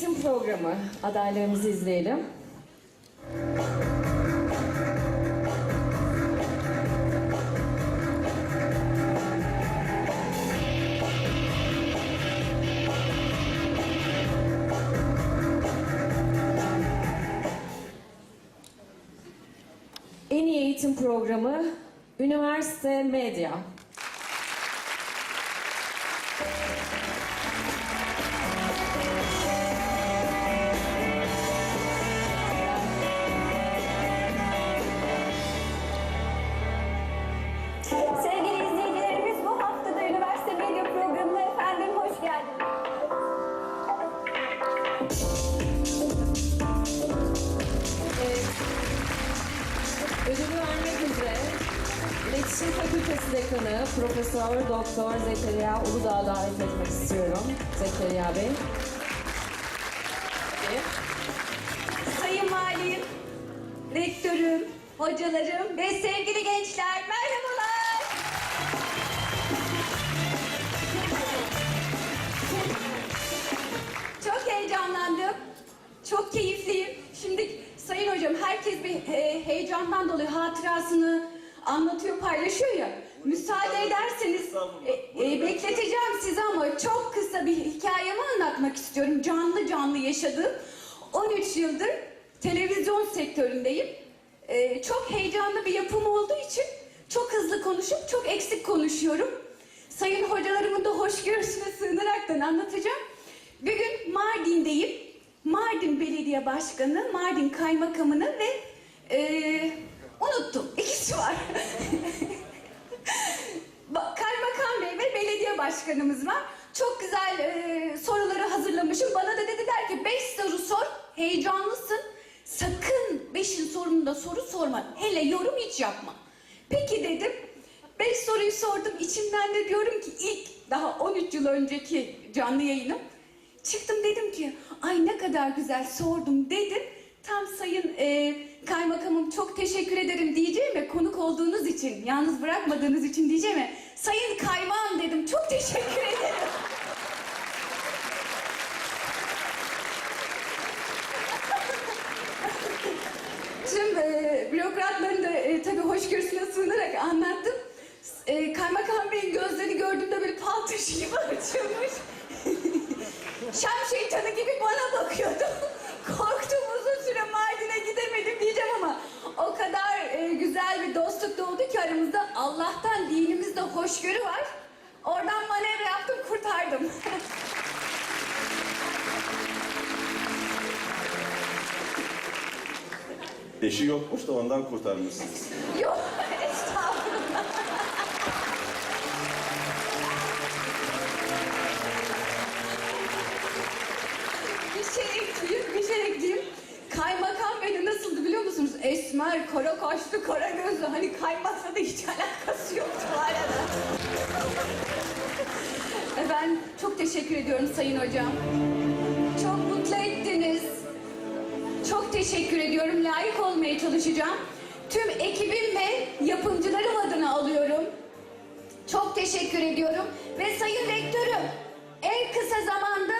eğitim programı adaylarımızı izleyelim. En iyi eğitim programı Üniversite Medya. Ödülü vermek üzere İletişim Fakültesi Dekanı Profesör Doktor Zekeriya Uludağ'ı davet etmek istiyorum. Zekeriya Bey. Sayın Valim, Rektörüm, hocalarım ve sevgili gençler merhabalar. Çok keyifliyim. Şimdi Sayın Hocam herkes bir e, heyecandan dolayı hatırasını anlatıyor, paylaşıyor ya. Müsaade ederseniz e, e, bekleteceğim sizi ama çok kısa bir hikayemi anlatmak istiyorum. Canlı canlı yaşadığım. 13 yıldır televizyon sektöründeyim. E, çok heyecanlı bir yapım olduğu için çok hızlı konuşup çok eksik konuşuyorum. Sayın hocalarımın da hoşgörüsüne sığınaraktan anlatacağım. Bugün Mardin'deyim. Mardin Belediye Başkanı, Mardin Kaymakamını ve eee, unuttum. İkisi var. Kaymakam Bey ve belediye başkanımız var. Çok güzel eee, soruları hazırlamışım. Bana da dediler ki beş soru sor, heyecanlısın. Sakın beşin sorununda soru sorma. Hele yorum hiç yapma. Peki dedim. Beş soruyu sordum. İçimden de diyorum ki ilk daha 13 yıl önceki canlı yayınım. Çıktım dedim ki ay ne kadar güzel sordum dedim. Tam sayın e, kaymakamım çok teşekkür ederim diyeceğime konuk olduğunuz için, yalnız bırakmadığınız için diyeceğime sayın kaymağım dedim çok teşekkür ederim. Tüm e, bürokratların da e, tabii hoşgörüsüne sığınarak anlattım. E, kaymakam Bey'in gözlerini gördüğümde böyle fal taşı gibi açılmış. Şam şeytanı gibi bana bakıyordu. Korktum uzun süre Mardin'e gidemedim diyeceğim ama o kadar e, güzel bir dostluk doğdu ki aramızda. Allah'tan dinimizde hoşgörü var. Oradan manevra yaptım kurtardım. Eşi yokmuş da ondan kurtarmışsınız. Yok estağfurullah. Kaymakam Bey de nasıldı biliyor musunuz? Esmer, kara kaşlı, kara gözlü. Hani kaymakla da hiç alakası yoktu bu arada. E, ben çok teşekkür ediyorum Sayın Hocam. Çok mutlu ettiniz. Çok teşekkür ediyorum. Layık olmaya çalışacağım. Tüm ekibim ve yapımcılarım adına alıyorum. Çok teşekkür ediyorum. Ve sayın rektörüm, en kısa zamanda